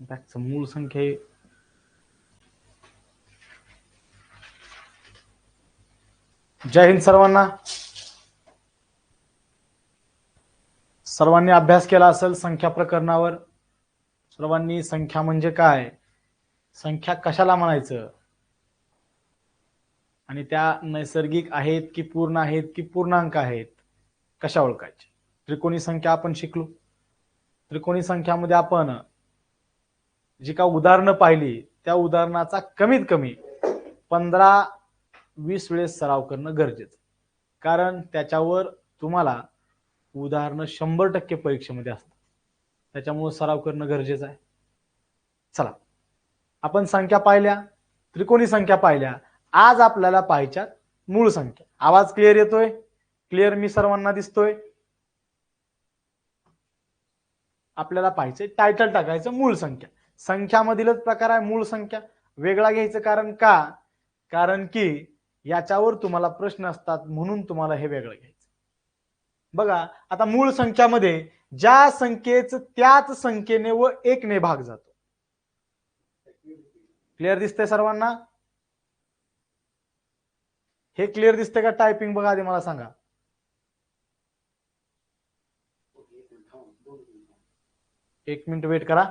बॅकचं मूळ संख्या आहे जय हिंद सर्वांना सर्वांनी अभ्यास केला असेल संख्या प्रकरणावर सर्वांनी संख्या म्हणजे काय संख्या कशाला म्हणायचं आणि त्या नैसर्गिक आहेत की पूर्ण आहेत की पूर्णांक आहेत कशा ओळखायचे त्रिकोणी संख्या आपण शिकलो त्रिकोणी संख्यामध्ये आपण जी का उदाहरणं पाहिली त्या उदाहरणाचा कमीत कमी पंधरा वीस वेळेस सराव करणं गरजेचं. कारण त्याच्यावर तुम्हाला उदाहरणं शंभर टक्के परीक्षेमध्ये असतात. त्याच्यामुळे सराव करणं गरजेचं आहे. चला. आपण संख्या पाहिल्या त्रिकोणी संख्या पाहिल्या. आज आपल्याला पाहायच्या मूळ संख्या. आवाज क्लिअर येतोय? क्लिअर मी सर्वांना दिसतोय? आपल्याला पाहिजे टायटल टाकायचं मूळ संख्या. संख्यामधीलच प्रकार आहे मूळ संख्या. वेगळा घ्यायचं कारण का? कारण की याच्यावर तुम्हाला प्रश्न असतात म्हणून तुम्हाला हे वेगळं घ्यायचं. बघा आता मूळ संख्यामध्ये ज्या संख्येच त्याच संख्येने व एकने भाग जातो. क्लिअर दिसतंय सर्वांना? हे क्लिअर दिसतंय का टायपिंग बघा आधी मला सांगा. एक मिनिट वेट करा.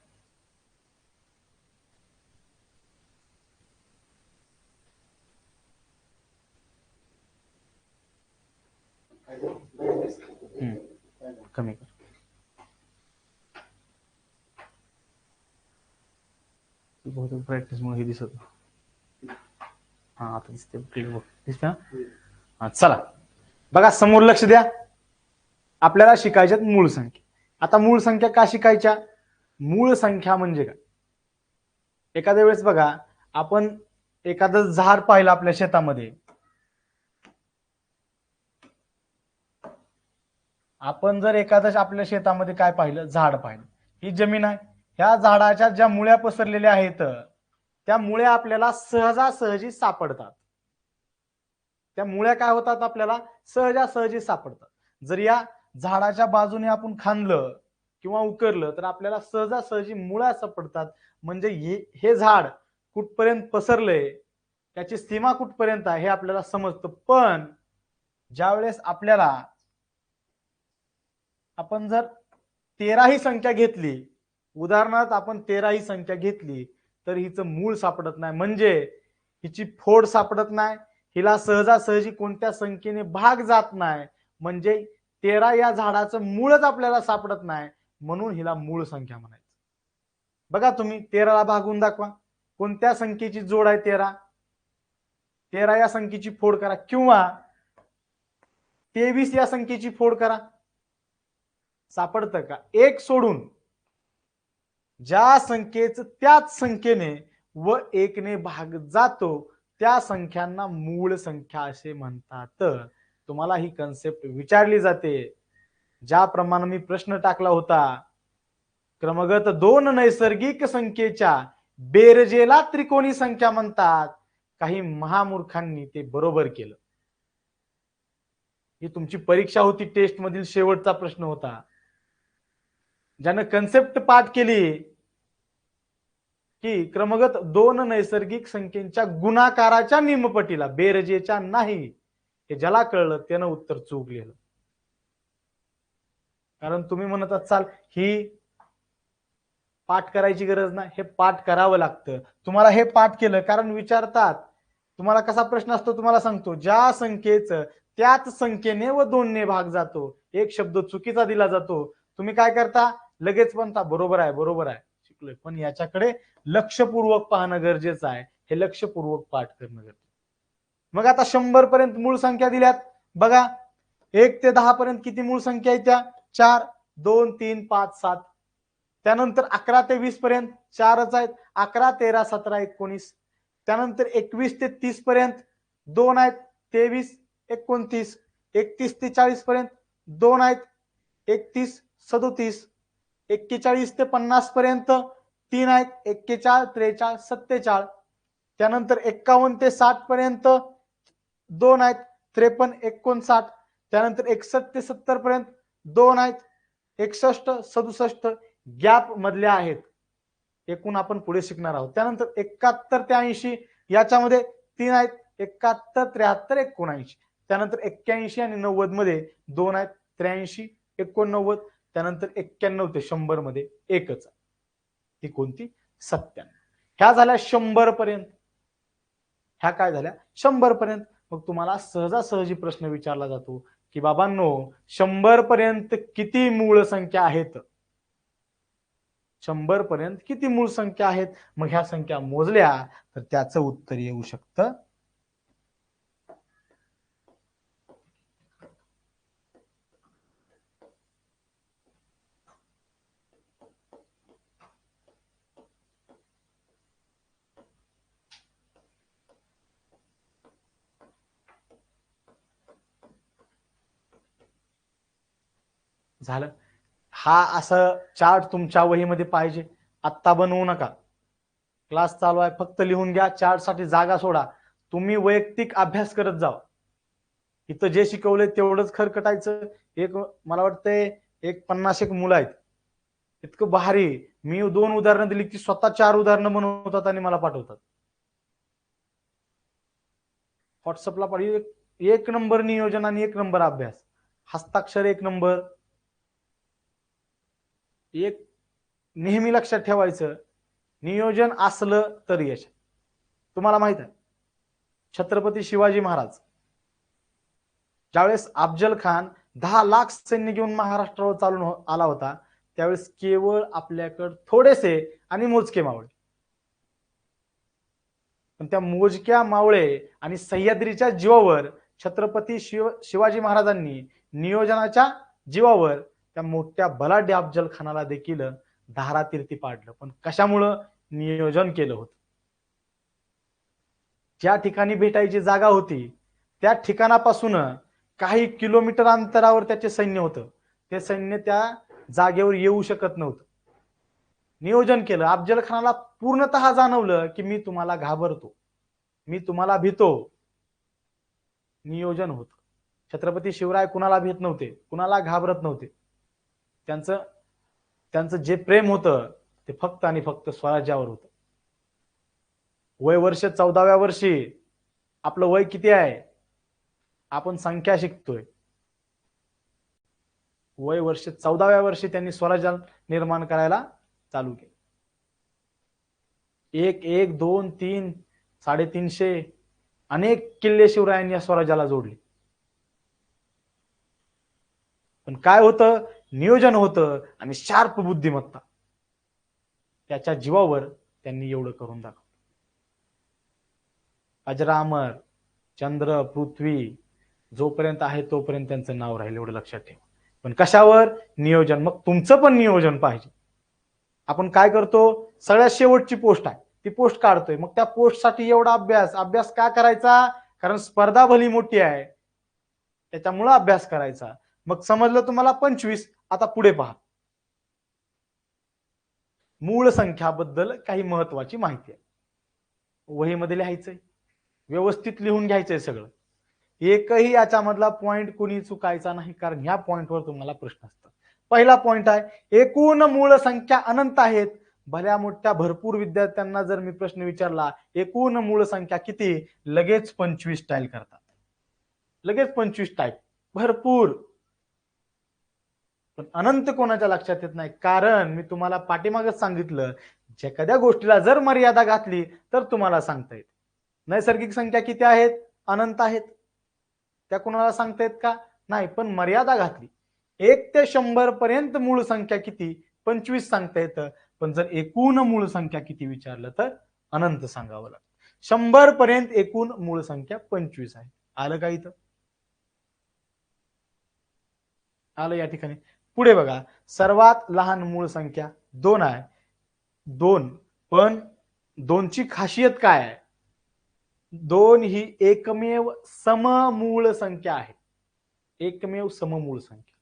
कमी कर. बहुतेक प्रॅक्टिस मुळे हे दिसत. हा आता दिसते क्लिअर दिसते हा चला. बघा समोर लक्ष द्या. आपल्याला शिकायच्यात मूळ संख्या. आता मूळ संख्या का शिकायच्या? मूळ संख्या म्हणजे काय? एखाद्या वेळेस बघा आपण एखादं झाड पाहिलं आपल्या शेतामध्ये. आपण जर एखादं आपल्या शेतामध्ये काय पाहिलं झाड पाहिलं. ही जमीन आहे. ह्या झाडाच्या ज्या मुळ्या पसरलेल्या आहेत त्या मुळ्या आपल्याला सहजासहजी सापडतात. त्या मुळ्या काय होतात आपल्याला? सहजासहजी सापडतात. जर या झाडाच्या बाजूने आपण खांदलं किंवा उकरलं तर आपल्याला सहजासहजी मुळ्या सापडतात. म्हणजे हे हे झाड कुठपर्यंत पसरलंय त्याची सीमा कुठपर्यंत आहे हे आपल्याला समजतं. पण ज्यावेळेस आपल्याला आपण जर तेरा ही संख्या घेतली उदाहरणार्थ आपण तेरा ही संख्या घेतली तर हिचं मूळ सापडत नाही. म्हणजे हिची फोड सापडत नाही हिला सहजासहजी कोणत्या संख्येने भाग जात नाही म्हणजे तेरा या झाडाचं मूळच आपल्याला सापडत नाही म्हणून हिला मूळ संख्या म्हणायचं. बघा तुम्ही तेराला भागून दाखवा. कोणत्या संख्येची जोड आहे तेरा? तेरा या संख्येची फोड करा. किंवा तेवीस या संख्येची फोड करा. सापडतं का? एक सोडून. ज्या संख्येचं त्याच संख्येने व एकने भाग जातो त्या संख्यांना मूळ संख्या असे म्हणतात. तुम्हाला ही कन्सेप्ट विचारली जाते. ज्याप्रमाणे मी प्रश्न टाकला होता क्रमगत दोन नैसर्गिक संख्येच्या बेरजेला त्रिकोणी संख्या म्हणतात. काही महामूर्खांनी ते बरोबर केलं. ही तुमची परीक्षा होती टेस्ट मधील शेवटचा प्रश्न होता. ज्यानं कन्सेप्ट पाठ केली की क्रमगत दोन नैसर्गिक संख्येच्या गुणाकाराच्या निमपटीला बेरजेच्या नाही हे ज्याला कळलं त्यानं उत्तर चूक लिहिलं. कारण तुम्ही म्हणत असाल ही पाठ करायची गरज नाही हे पाठ करावं लागतं. तुम्हाला हे पाठ केलं कारण विचारतात तुम्हाला कसा प्रश्न असतो? तुम्हाला सांगतो ज्या संख्येचं त्याच संख्येने व दोनने भाग जातो. एक शब्द चुकीचा दिला जातो. तुम्ही काय करता? लगेच म्हणता बरोबर आहे बरोबर आहे. शिकलोय. पण याच्याकडे लक्षपूर्वक पाहणं गरजेचं आहे. हे लक्षपूर्वक पाठ करणं गरजेचं मग आता शंभर पर्यंत मूळ संख्या दिल्यात. बघा एक ते दहा पर्यंत किती मूळ संख्या आहेत त्या? चार दोन तीन पाच सात. त्यानंतर अकरा ते वीस पर्यंत चारच आहेत. अकरा तेरा सतरा एकोणीस. त्यानंतर एकवीस ते तीस पर्यंत दोन आहेत. तेवीस एकोणतीस. एकतीस ते चाळीस पर्यंत दोन आहेत. एकतीस सदोतीस. एक्केचाळीस ते पन्नास पर्यंत तीन आहेत. एक्केचाळ त्रेचाळ सत्तेचाळ. त्यानंतर एक्कावन्न ते साठ पर्यंत दोन आहेत. त्रेपन्न एकोणसाठ. त्यानंतर एकसष्ट ते सत्तर पर्यंत दोन आहेत. एकसष्ट सदुसष्ट गॅप मधल्या आहेत. एकूण आपण पुढे शिकणार आहोत. त्यानंतर एकाहत्तर ते ऐंशी याच्यामध्ये तीन आहेत. एकाहत्तर त्र्याहत्तर एकोणऐंशी. त्यानंतर एक्क्याऐंशी आणि नव्वदमध्ये दोन आहेत. त्र्याऐंशी एकोणनव्वद. त्यानंतर एक्क्याण्णव ते शंभरमध्ये एकच ती कोणती? सत्त्याण्णव. ह्या झाल्या शंभर पर्यंत ह्या काय झाल्या? शंभर पर्यंत मग तुम्हाला सहजासहजी प्रश्न विचारला जातो की बाबांनो शंभर पर्यंत किती मूळ संख्या आहेत? शंभर पर्यंत किती मूळ संख्या आहेत? मग ह्या संख्या मोजल्या तर त्याचं उत्तर येऊ शकतं झालं. हा असं चार्ट तुमच्या वहीमध्ये पाहिजे. आत्ता बनवू नका. क्लास चालू आहे फक्त लिहून घ्या चार्टसाठी जागा सोडा. तुम्ही वैयक्तिक अभ्यास करत जावा. इथं जे शिकवले तेवढंच खरकटायचं. एक मला वाटतंय एक पन्नास एक मुलं आहेत. इतकं भारी. मी दोन उदाहरणं दिली की स्वतः चार उदाहरणं बनवतात आणि मला पाठवतात. व्हॉट्सअपला पाठव. एक नंबर नियोजन आणि एक नंबर अभ्यास. हस्ताक्षर एक नंबर. एक नेहमी लक्षात ठेवायचं नियोजन असलं तर यश. तुम्हाला माहीत आहे छत्रपती शिवाजी महाराज. ज्यावेळेस अफजल खान दहा लाख सैन्य घेऊन महाराष्ट्रावर चालून हो- आला होता त्यावेळेस केवळ आपल्याकडे थोडेसे आणि मोजके मावळे. पण त्या मोजक्या मावळे आणि सह्याद्रीच्या जीवावर छत्रपती शिव शिवाजी महाराजांनी नियोजनाच्या जीवावर त्या मोठ्या बलाढ्य अफजल खानाला देखील धारातीर्थी पाडलं. पण कशामुळं? नियोजन केलं होतं. ज्या ठिकाणी भेटायची जागा होती त्या ठिकाणापासून काही किलोमीटर अंतरावर त्याचे सैन्य होतं. ते सैन्य त्या जागेवर येऊ शकत नव्हतं. नियोजन केलं. अफजल खानाला पूर्णतः जाणवलं की मी तुम्हाला घाबरतो. मी तुम्हाला भीतो. नियोजन होत. छत्रपती शिवराय कुणाला भीत नव्हते? कुणाला घाबरत नव्हते? त्यांचं त्यांचं जे प्रेम होतं ते फक्त आणि फक्त स्वराज्यावर होतं. वय वर्ष चौदाव्या वर्षी आपलं वय किती आहे? आपण संख्या शिकतोय. वय वर्ष चौदाव्या वर्षी त्यांनी स्वराज्य निर्माण करायला चालू केलं. एक एक दोन तीन साडेतीनशे अनेक किल्ले शिवरायांनी या स्वराज्याला जोडले. पण काय होतं? नियोजन होतं आणि शार्प बुद्धिमत्ता. त्याच्या जीवावर त्यांनी एवढं करून दाखवलं. अजरामर चंद्र पृथ्वी जोपर्यंत आहे तोपर्यंत त्यांचं नाव राहील एवढं लक्षात ठेवा. पण कशावर? नियोजन. मग तुमचं पण नियोजन पाहिजे. आपण काय करतो? सगळ्यात शेवटची पोस्ट आहे. ती पोस्ट काढतोय. मग त्या पोस्टसाठी एवढा अभ्यास. अभ्यास का करायचा? कारण स्पर्धा भली मोठी आहे. त्याच्यामुळं अभ्यास करायचा. मग समजलं तुम्हाला पंचवीस आता पुढे पहा. मूळ संख्याबद्दल काही महत्वाची माहिती आहे. वहीमध्ये लिहायचंय. व्यवस्थित लिहून घ्यायचंय सगळं. एकही याच्यामधला पॉइंट कुणी चुकायचा नाही कारण ह्या पॉइंटवर तुम्हाला प्रश्न असतात. पहिला पॉइंट आहे एकूण मूळ संख्या अनंत आहेत. भल्या मोठ्या भरपूर विद्यार्थ्यांना जर मी प्रश्न विचारला एकूण मूळ संख्या किती? लगेच पंचवीस टाईल करतात. लगेच पंचवीस टाईप भरपूर. पण अनंत कोणाच्या लक्षात येत नाही? कारण मी तुम्हाला पाठीमागच सांगितलं एखाद्या गोष्टीला जर मर्यादा घातली तर तुम्हाला सांगता येत. नैसर्गिक संख्या किती आहेत? अनंत आहेत. त्या कोणाला सांगता येत का? नाही पण मर्यादा घातली. एक ते शंभर पर्यंत मूळ संख्या किती? पंचवीस सांगता येतं. पण जर एकूण मूळ संख्या किती विचारलं तर अनंत सांगावं लागतं. शंभर पर्यंत एकूण मूळ संख्या पंचवीस आहे. आलं का इथं? आलं या ठिकाणी. पुढे बघा. सर्वात लहान मूळ संख्या दोन आहे. दोन. पण दोनची खासियत काय आहे? दोन ही एकमेव सममूळ संख्या आहे. एकमेव सममूळ संख्या.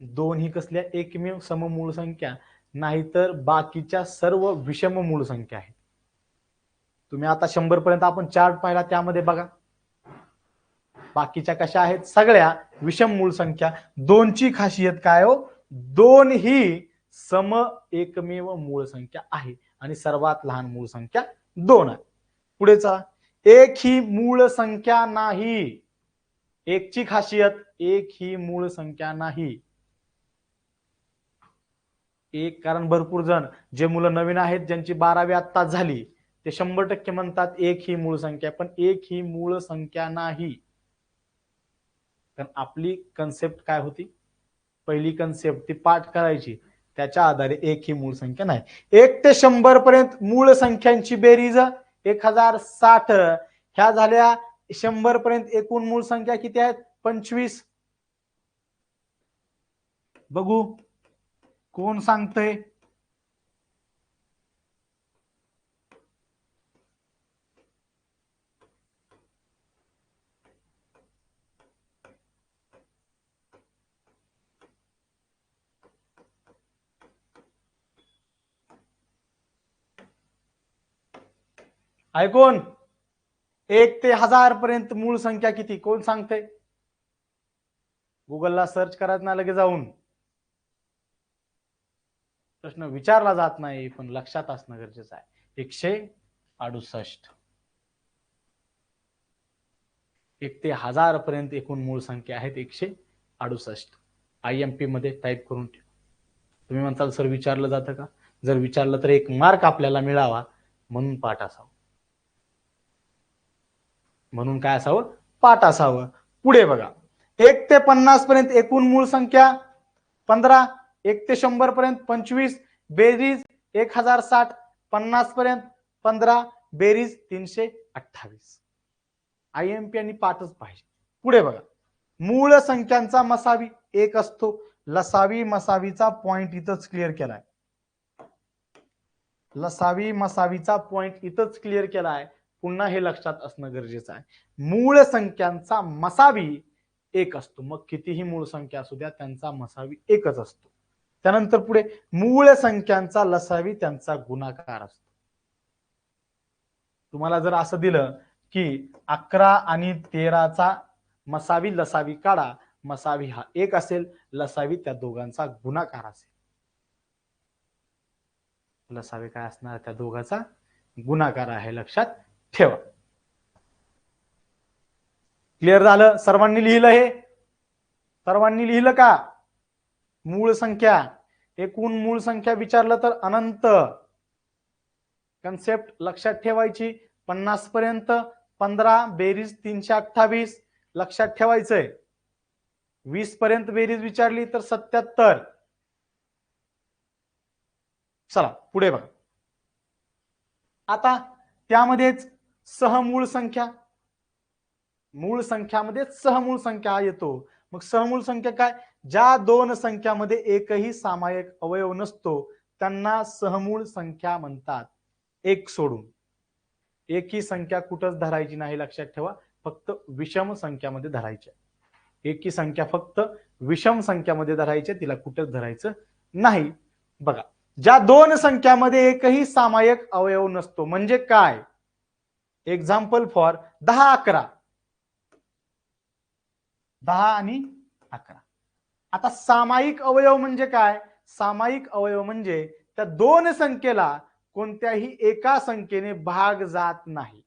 दोन ही कसल्या? एकमेव सममूळ संख्या. नाहीतर बाकीच्या सर्व विषम मूळ संख्या आहेत. तुम्ही आता शंभर पर्यंत आपण चार्ट पाहिला त्यामध्ये बघा. बाकीच्या कशा आहेत? सगळ्या विषम मूळ संख्या. दोनची खासियत काय हो? दोन ही सम एकमेव मूळ संख्या आहे. आणि सर्वात लहान मूळ संख्या दोन आहे. पुढे चला एक ही मूळ संख्या नाही. एकची खासियत एक ही मूळ संख्या नाही. एक कारण भरपूर जण जे मुलं नवीन आहेत ज्यांची बारावी आत्ता झाली ते शंभर टक्के म्हणतात एक ही मूळ संख्या. पण एक ही मूळ संख्या नाही. कारण आपली कन्सेप्ट काय होती? पहिली कन्सेप्ट ती पाठ करायची. त्याच्या आधारे एक ही मूळ संख्या नाही. एक ते शंभर पर्यंत मूळ संख्यांची बेरीज एक हजार साठ. ह्या झाल्या शंभर पर्यंत एकूण मूळ संख्या किती आहेत? पंचवीस. बघू. कोण सांगतय? ऐकून एक ते हजार पर्यंत मूळ संख्या किती? कोण सांगते? गुगलला सर्च करत ना लगे जाऊन. प्रश्न विचारला जात नाही पण लक्षात असणं गरजेचं आहे. एकशे अडुसष्ट. एक ते हजार पर्यंत एकूण मूळ संख्या आहेत एकशे अडुसष्ट. आय एम पी मध्ये टाईप करून ठेवा. तुम्ही म्हणताल सर विचारलं जातं का? जर विचारलं तर एक मार्क आपल्याला मिळावा म्हणून पाठ असावं. म्हणून काय असावं? पाठ असावं. पुढे बघा. एक ते पन्नास पर्यंत एकूण मूळ संख्या. पंधरा एक ते शंभर पर्यंत पंचवीस बेरीज एक हजार साठ पन्नास पर्यंत पंधरा बेरीज तीनशे अठ्ठावीस. आय एम पी आणि पाठच पाहिजे. पुढे बघा. मूळ संख्यांचा मसावी एक असतो. लसावी मसावीचा पॉइंट इथंच क्लिअर केलाय. लसावी मसावीचा पॉइंट इथंच क्लिअर केला आहे पुन्हा हे लक्षात असणं गरजेचं आहे. मूळ संख्यांचा मसावी एक असतो. मग कितीही मूळ संख्या असू द्या त्यांचा मसावी एकच असतो. त्यानंतर पुढे मूळ संख्यांचा लसावी त्यांचा गुणाकार असतो. तुम्हाला जर असं दिलं की अकरा आणि तेराचा मसावी लसावी काढा. मसावी हा एक असेल लसावी त्या दोघांचा गुणाकार असेल. लसावी काय असणार? त्या दोघांचा गुणाकार आहे लक्षात. ठेवा. क्लिअर झालं? सर्वांनी लिहिलं हे? सर्वांनी लिहिलं का? मूळ संख्या. एकूण मूळ संख्या विचारलं तर अनंत. कन्सेप्ट लक्षात ठेवायची. पन्नास पर्यंत. पंधरा बेरीज तीनशे अठ्ठावीस. लक्षात ठेवायचंय. वीस पर्यंत बेरीज विचारली तर सत्याहत्तर. चला पुढे बघा. आता त्यामध्येच सहमूळ संख्या. मूळ संख्यामध्ये सहमूळ संख्या येतो. मग सहमूळ संख्या काय? ज्या दोन संख्यामध्ये एकही सामायिक अवयव नसतो त्यांना सहमूळ संख्या म्हणतात. एक सोडून. एक ही संख्या कुठंच धरायची नाही लक्षात ठेवा. फक्त विषम संख्यामध्ये धरायची एक ही संख्या फक्त विषम संख्यामध्ये धरायची तिला कुठंच धरायचं नाही. बघा ज्या दोन संख्यामध्ये एकही सामायिक अवयव नसतो म्हणजे काय? एक्झाम्पल फॉर दहा अकरा. दहा आणि अकरा. आता सामायिक अवयव म्हणजे काय? सामायिक अवयव म्हणजे त्या दोन संख्येला कोणत्याही एका संख्येने भाग जात नाही.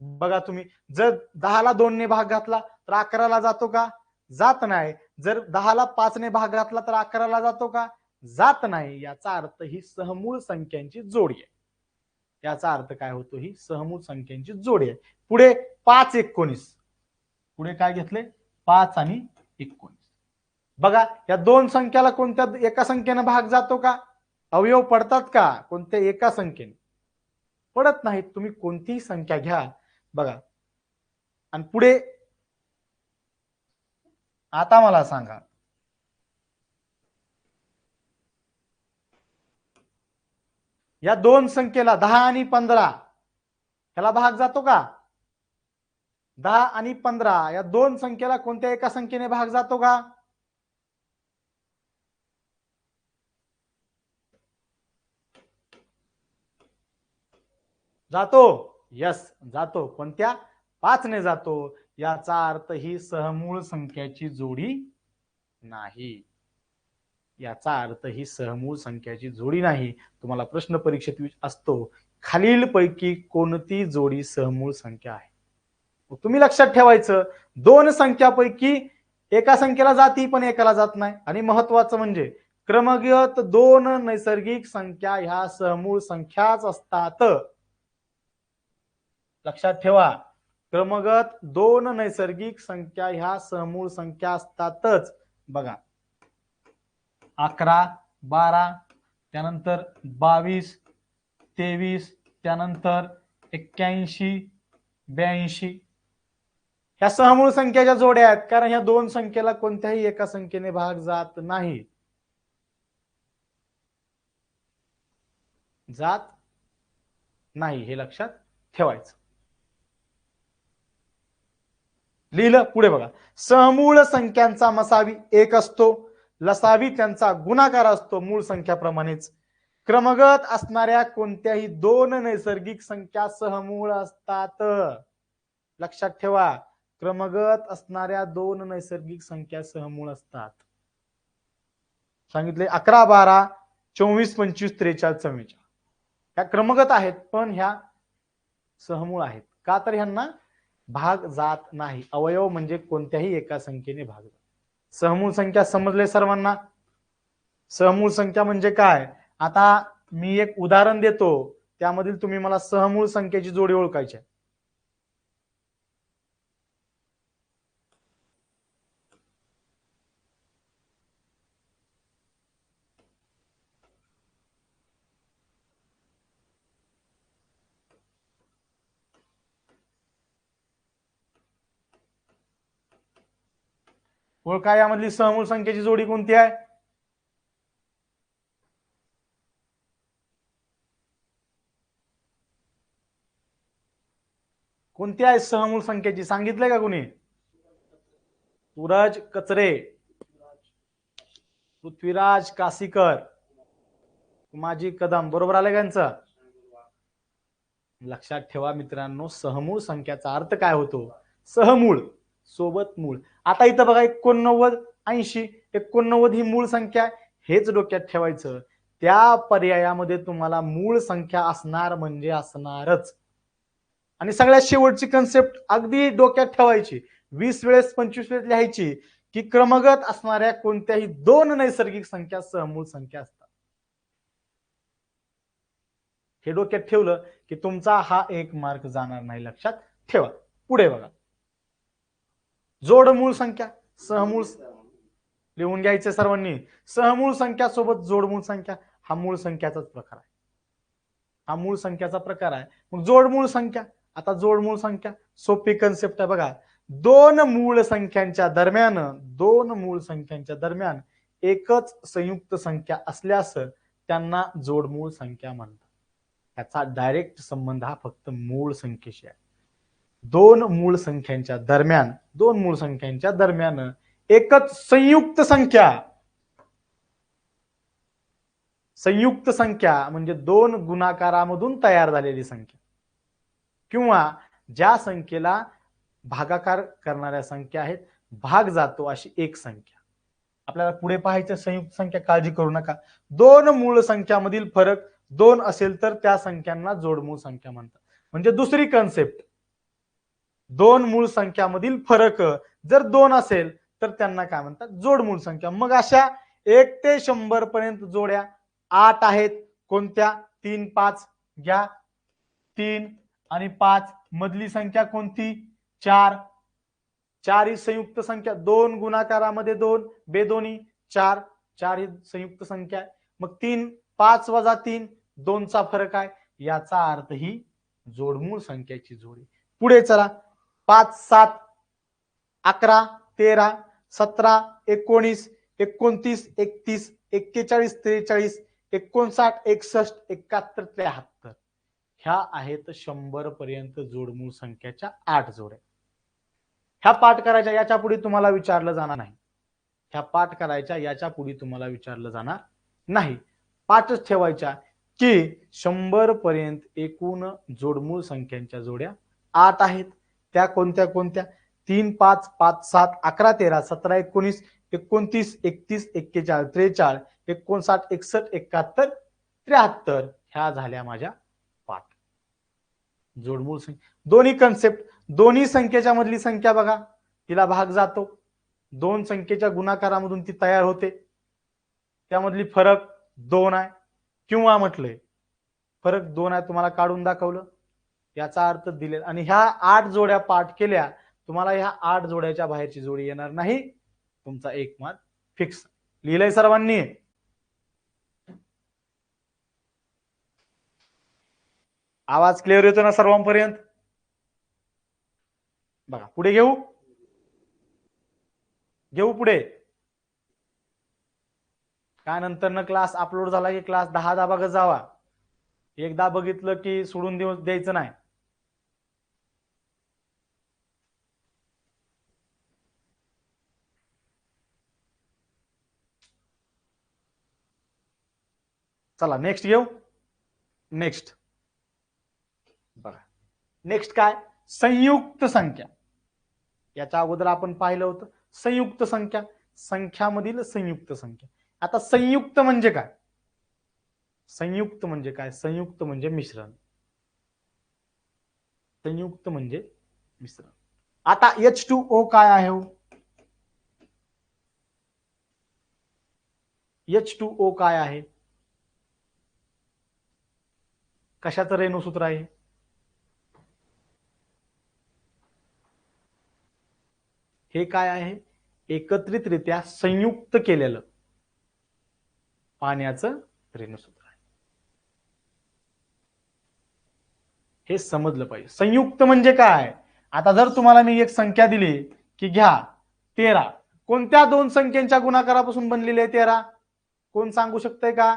बघा तुम्ही जर दहाला दोनने भाग घातला तर अकराला जातो का? जात नाही. जर दहाला पाचने भाग घातला तर अकराला जातो का? जात नाही. याचा अर्थ ही सहमूळ संख्यांची जोडी आहे. याचा अर्थ काय होतो? ही सहमूळ संख्यांची जोडी आहे. पुढे पाच एकोणीस. पुढे काय घेतले? पाच आणि एकोणीस. बघा या दोन संख्याला कोणत्या एका संख्येनं भाग जातो का? अवयव पडतात का? कोणत्या एका संख्येने? पडत नाहीत. तुम्ही कोणतीही संख्या घ्या. बघा. आणि पुढे आता मला सांगा. या दोन संख्येला दहा आणि पंधरा ह्याला भाग जातो का? दहा आणि पंधरा या दोन संख्येला कोणत्या एका संख्येने भाग जातो का? जातो? यस जातो. कोणत्या? पाचने जातो. याचा अर्थ ही सहमूळ संख्याची जोडी नाही. याचा अर्थ ही सहमूळ संख्याची जोडी नाही. तुम्हाला प्रश्न परीक्षेत असतो खालील पैकी कोणती जोडी सहमूळ संख्या आहे? तुम्ही लक्षात ठेवायचं दोन संख्यापैकी एका संख्येला जाती पण एकाला जात नाही. आणि महत्वाचं म्हणजे क्रमगत दोन नैसर्गिक संख्या ह्या सहमूळ संख्याच असतात. लक्षात ठेवा क्रमगत दोन नैसर्गिक संख्या ह्या सहमूळ संख्या असतातच. बघा अकरा बारा त्यानंतर बावीस तेवीस त्यानंतर एक्क्याऐंशी ब्याऐंशी. ह्या सहमूळ संख्याच्या जोड्या आहेत कारण ह्या दोन संख्येला कोणत्याही एका संख्येने भाग जात नाही. जात नाही हे लक्षात ठेवायचं. लिहिलं पुढे बघा. सहमूळ संख्यांचा मसावी एक असतो. लसावी त्यांचा गुणाकार असतो मूळ संख्याप्रमाणेच. क्रमगत असणाऱ्या कोणत्याही दोन नैसर्गिक संख्या सहमूळ असतात. लक्षात ठेवा क्रमगत असणाऱ्या दोन नैसर्गिक संख्या सहमूळ असतात. सांगितले अकरा बारा चोवीस पंचवीस त्रेचाळीस चव्वेचाळीस. ह्या क्रमगत आहेत पण ह्या सहमूळ आहेत. का तर ह्यांना भाग जात नाही. अवयव म्हणजे कोणत्याही एका संख्येने भाग जात सहमूळ संख्या समजले सर्वांना सहमूळ संख्या म्हणजे काय आता मी एक उदाहरण देतो त्यामधील तुम्ही मला सहमूळ संख्येची जोडी ओळखायची आहे. ओळखा यामधली सहमूळ संख्येची जोडी कोणती आहे? कोणती आहे सहमूळ संख्येची? सांगितलंय का कोणी? सूरज कचरे. पृथ्वीराज कासीकर. माझी कदम. बरोबर आलं का यांचं? लक्षात ठेवा मित्रांनो सहमूळ संख्याचा अर्थ काय होतो? सहमूळ. सोबत मूळ. आता इथं बघा एकोणनव्वद ऐंशी एकोणनव्वद ही मूळ संख्या हेच डोक्यात ठेवायचं. त्या पर्यायामध्ये तुम्हाला मूळ संख्या असणार म्हणजे असणारच. आणि सगळ्यात शेवटची कन्सेप्ट अगदी डोक्यात ठेवायची. वीस वेळेस पंचवीस वेळेस लिहायची की क्रमगत असणाऱ्या कोणत्याही दोन नैसर्गिक संख्या सहमूळ संख्या असतात. हे डोक्यात ठेवलं की तुमचा हा एक मार्क जाणार नाही लक्षात. ठेवा. पुढे बघा. जोड मूळ संख्या सहमूळ लिहून घ्यायचे सर्वांनी. सहमूळ संख्या सोबत जोडमूळ संख्या हा मूळ संख्याचाच प्रकार आहे. हा मूळ संख्याचा प्रकार आहे. मग जोडमूळ संख्या आता जोडमूळ संख्या सोपी कन्सेप्ट आहे बघा. दोन मूळ संख्यांच्या दरम्यान दोन मूळ संख्यांच्या दरम्यान एकच संयुक्त संख्या असल्यास त्यांना जोडमूळ संख्या म्हणतात. त्याचा डायरेक्ट संबंध हा फक्त मूळ संख्येशी आहे. दोन मूळ संख्यांच्या दरम्यान दोन मूळ संख्यांच्या दरम्यान एकच संयुक्त संख्या. संयुक्त संख्या म्हणजे दोन गुणाकारामधून तयार झालेली संख्या. किंवा ज्या संख्येला भागाकार करणाऱ्या संख्या आहेत भाग जातो अशी एक संख्या. आपल्याला पुढे पाहायचं संयुक्त संख्या काळजी करू नका. दोन मूळ संख्यामधील फरक दोन असेल तर त्या संख्यांना जोडमूळ संख्या म्हणतात. म्हणजे दुसरी कन्सेप्ट दोन मूळ संख्यामधील फरक जर दोन असेल तर त्यांना काय म्हणतात? जोडमूळ संख्या. मग अशा एक ते शंभर पर्यंत जोड्या आठ आहेत. कोणत्या? तीन पाच. घ्या. तीन आणि पाच मधली संख्या कोणती? चार. चार ही संयुक्त संख्या. दोन गुणाकारामध्ये दोन बेदोनी. चार. चार ही संयुक्त संख्या आहे. मग तीन पाच वजा तीन दोनचा फरक आहे. याचा अर्थ ही जोडमूळ संख्याची जोडी. पुढे चला. पाच सात अकरा तेरा सतरा एकोणीस एकोणतीस एकतीस एक्केचाळीस त्रेचाळीस एकोणसाठ एकसष्ट एकाहत्तर त्र्याहत्तर ह्या आहेत शंभर पर्यंत जोडमूळ संख्याच्या आठ जोड्या. ह्या पाठ करायच्या याच्यापुढे तुम्हाला विचारलं जाणार नाही. ह्या पाठ करायच्या याच्यापुढे तुम्हाला विचारलं जाणार नाही. पाठच ठेवायच्या की शंभर पर्यंत एकूण जोडमूळ संख्यांच्या जोड्या आठ आहेत. त्या कोणत्या कोणत्या? तीन पाच पाच सात अकरा तेरा सतरा एकोणीस एकोणतीस एकतीस एक्केचाळीस त्रेचाळीस एकोणसाठ एकसष्ट एकाहत्तर त्र्याहत्तर ह्या झाल्या माझ्या पाठ. जोडमूळ संख्या. दोन्ही कन्सेप्ट दोन्ही संख्येच्या मधली संख्या बघा. तिला भाग जातो. दोन संख्येच्या गुणाकारामधून ती तयार होते. त्यामधली फरक दोन आहे. किंवा म्हटलंय. फरक दोन आहे तुम्हाला काढून दाखवलं. याचा अर्थ दिले आणि ह्या आठ जोड्या पाठ केल्या तुम्हाला ह्या आठ जोड्याच्या बाहेरची जोडी येणार नाही. तुमचा एक मार्क फिक्स लिहिलंय सर्वांनी? आवाज क्लिअर येतो ना सर्वांपर्यंत? बघा पुढे घेऊ? घेऊ पुढे. काय नंतर न क्लास अपलोड झाला की क्लास दहा दहा बघत जावा. एकदा बघितलं की सोडून देऊ द्यायचं नाही. चला नेक्स्ट घेऊ नेक्स्ट बघा. नेक्स्ट काय? संयुक्त संख्या. याच्या अगोदर आपण पाहिलं होतं. संयुक्त संख्या. संख्यामधील संयुक्त संख्या. आता संयुक्त म्हणजे काय? संयुक्त म्हणजे काय? संयुक्त म्हणजे मिश्रण. संयुक्त म्हणजे मिश्रण. आता एच टू ओ काय आहे हो? एच टू ओ काय आहे? कशाचं रेणूसूत्र आहे? हे काय आहे? एकत्रितरित्या संयुक्त केलेलं पाण्याचं रेणूसूत्र आहे. हे समजलं पाहिजे. संयुक्त म्हणजे काय? आता जर तुम्हाला मी एक संख्या दिली की घ्या तेरा. कोणत्या दोन संख्येच्या गुणाकारापासून बनलेली आहे तेरा? कोण सांगू शकतंय का?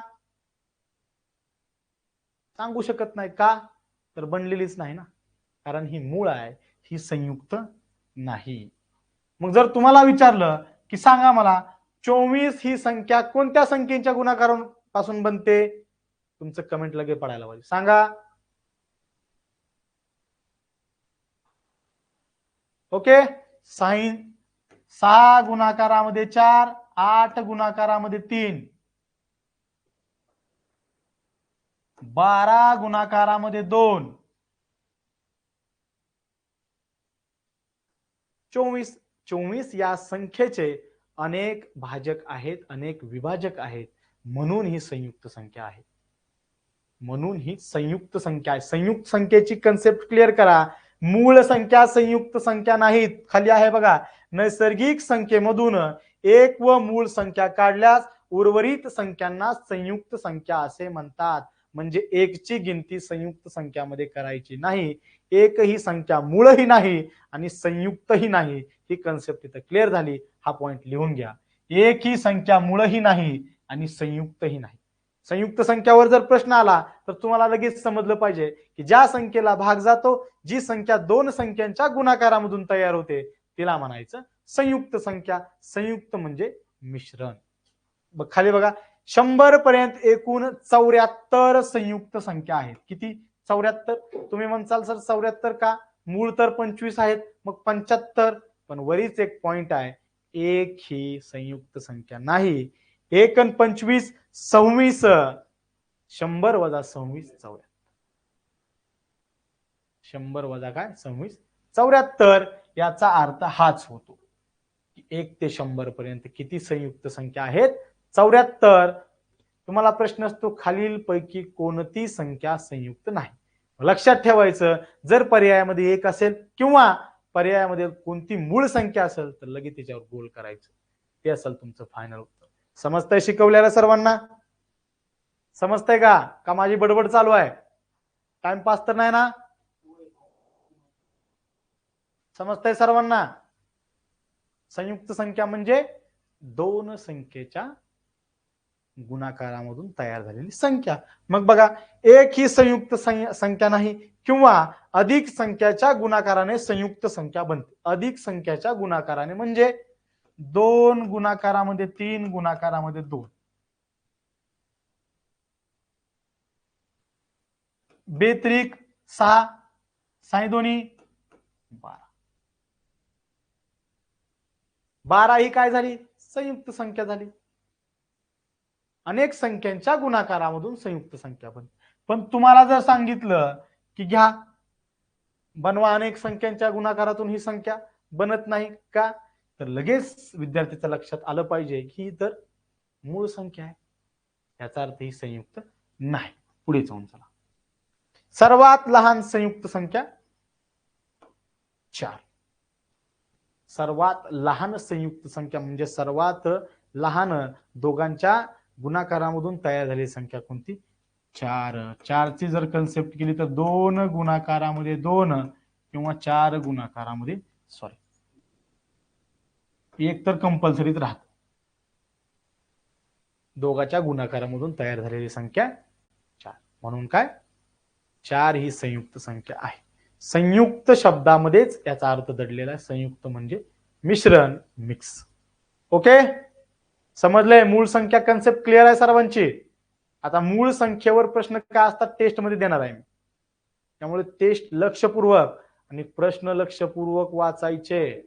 सांगू शकत नाही का? तर बनलेलीच नाही ना. कारण ही मूळ आहे ही संयुक्त नाही. मग जर तुम्हाला विचारलं की सांगा मला चोवीस ही संख्या कोणत्या संख्येच्या गुणाकारापासून बनते? तुमचं कमेंट लगे पडायला पाहिजे. सांगा. ओके? साईन. सहा गुणाकारामध्ये चार आठ गुणाकारामध्ये तीन. बारा गुणाकारामध्ये दोन. चोवीस चोवीस या संख्येचे अनेक भाजक आहेत अनेक विभाजक आहेत. म्हणून ही संयुक्त संख्या आहे. म्हणून ही संयुक्त संख्या आहे. संयुक्त संख्येची कन्सेप्ट क्लिअर करा. मूळ संख्या संयुक्त संख्या नाहीत. खाली आहे बघा. नैसर्गिक संख्येमधून एक व मूळ संख्या काढल्यास उर्वरित संख्यांना संयुक्त संख्या असे म्हणतात. म्हणजे एकची गिनती संयुक्त संख्यामध्ये करायची नाही. एक ही संख्या मूळही नाही आणि संयुक्तही नाही. ही कन्सेप्ट इथं क्लिअर झाली. हा पॉइंट लिहून घ्या. एक ही संख्या मूळही नाही आणि संयुक्तही नाही. संयुक्त संख्यावर जर प्रश्न आला तर तुम्हाला लगेच समजलं पाहिजे की ज्या संख्येला भाग जातो जी संख्या दोन संख्यांच्या गुणाकारामधून तयार होते तिला म्हणायचं संयुक्त संख्या. संयुक्त म्हणजे मिश्रण. खाली बघा. शंभर पर्यंत एकूण चौऱ्याहत्तर संयुक्त संख्या आहेत. किती? चौऱ्याहत्तर. तुम्ही म्हणसाल सर चौऱ्याहत्तर का? मूळ तर पंचवीस आहेत मग पंच्याहत्तर. पण वरीच एक पॉइंट आहे एक ही संयुक्त संख्या नाही. एक पंचवीस सव्वीस. शंभर वजा सव्वीस चौऱ्याहत्तर. शंभर वजा काय? सव्वीस. चौऱ्याहत्तर. याचा अर्थ हाच होतो. एक ते शंभर पर्यंत किती संयुक्त संख्या आहेत? चौऱ्याहत्तर. तुम्हाला प्रश्न असतो खालील पैकी कोणती संख्या संयुक्त नाही? लक्षात ठेवायचं जर पर्यायामध्ये एक असेल किंवा पर्यायामध्ये कोणती मूळ संख्या असेल तर लगेच त्याच्यावर गोल करायचं. ते असेल तुमचं फायनल उत्तर. समजतंय शिकवलेलं सर्वांना? समजतंय का? का माझी बडबड चालू आहे? टाइमपास तर नाही ना? समजतंय सर्वांना? संयुक्त संख्या म्हणजे दोन संख्येच्या गुणाकारामधून तयार झालेली संख्या. मग बघा एक ही संयुक्त संख्या नाही किंवा अधिक संख्याच्या गुणाकाराने संयुक्त संख्या बनते. अधिक संख्याच्या गुणाकाराने म्हणजे दोन गुणाकारामध्ये तीन गुणाकारामध्ये दोन. बेत्रिक सहा साई दोन्ही बारा. बारा ही काय झाली? संयुक्त संख्या झाली. अनेक संख्यांच्या गुणाकारामधून संयुक्त संख्या बनते. पण तुम्हाला जर सांगितलं की घ्या बनवा अनेक संख्यांच्या गुणाकारातून ही संख्या बनत नाही का? तर लगेच विद्यार्थ्याच्या लक्षात आलं पाहिजे की ही तर मूळ संख्या आहे. याचा अर्थ ही संयुक्त नाही. पुढे जाऊन चला. सर्वात लहान संयुक्त संख्या चार. सर्वात लहान संयुक्त संख्या म्हणजे सर्वात लहान दोघांच्या गुणाकारामधून तयार झालेली संख्या कोणती? चार. चारची जर कन्सेप्ट केली तर दोन गुणाकारामध्ये दोन किंवा चार गुणाकारामध्ये सॉरी एक तर कंपल्सरीच राहत. दोघाच्या गुणाकारामधून तयार झालेली संख्या चार. म्हणून काय? चार ही संयुक्त संख्या आहे. संयुक्त शब्दामध्येच याचा अर्थ दडलेला आहे. संयुक्त म्हणजे मिश्रण मिक्स ओके समजलंय? मूळ संख्या कन्सेप्ट क्लिअर आहे सर्वांची? आता मूळ संख्येवर प्रश्न काय असतात? टेस्टमध्ये देणार आहे मी. त्यामुळे टेस्ट लक्षपूर्वक आणि प्रश्न लक्षपूर्वक वाचायचे.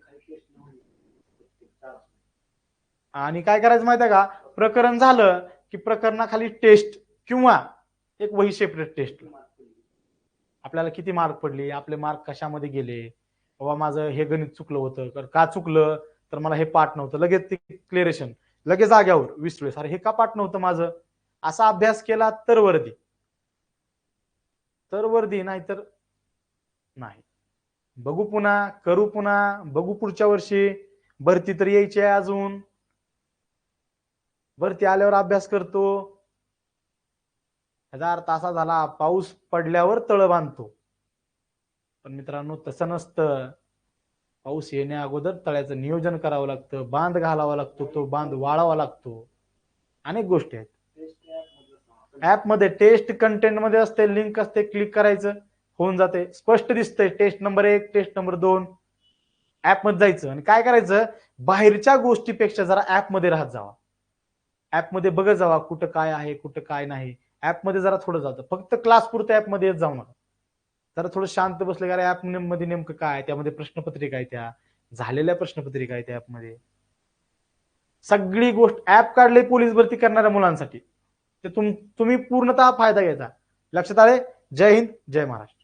आणि काय करायचं माहिती आहे का? प्रकरण झालं की प्रकरणाखाली टेस्ट किंवा एक वही सेपरेट टेस्ट आपल्याला किती मार्क पडले? आपले मार्क कशामध्ये गेले? बाबा माझं हे गणित चुकलं होतं. तर का चुकलं? तर मला हे पाठ नव्हतं. लगेच ते क्लिअरेशन लगेच जाग्यावर वीस अरे हे का पाठ नव्हतं माझं? असा अभ्यास केला तर वर्दी. तर वर्दी नाहीतर नाही. बघू पुन्हा करू पुन्हा बघू पुढच्या वर्षी. भरती तर यायची आहे अजून. भरती आल्यावर अभ्यास करतो. ह्याचा अर्थ असा झाला पाऊस पडल्यावर तळ बांधतो. पण मित्रांनो तसं नसतं. पाऊस येण्या अगोदर तळ्याचं नियोजन करावं लागतं बांध घालावा लागतो तो बांध वाळावा लागतो. अनेक गोष्टी आहेत. ऍपमध्ये टेस्ट कंटेंटमध्ये असते लिंक असते क्लिक करायचं होऊन जाते. स्पष्ट दिसतंय टेस्ट नंबर एक टेस्ट नंबर दोन. ऍपमध्ये जायचं आणि काय करायचं? बाहेरच्या गोष्टीपेक्षा जरा ऍपमध्ये राहत जावा. ऍपमध्ये बघत जावा कुठं काय आहे कुठं काय नाही. ऍपमध्ये जरा थोडं जातं. फक्त क्लास पुरतं ऍप येत जाऊ नका. जरा थोडं शांत बसले का ऍपमध्ये नेमकं काय त्यामध्ये प्रश्नपत्रिका आहे त्या. झालेल्या प्रश्नपत्रिका आहे त्या ऍपमध्ये सगळी गोष्ट ऍप काढले पोलीस भरती करणाऱ्या मुलांसाठी. ते तुम तुम्ही पूर्णतः फायदा घ्यायचा. लक्षात आले? जय हिंद जय महाराष्ट्र.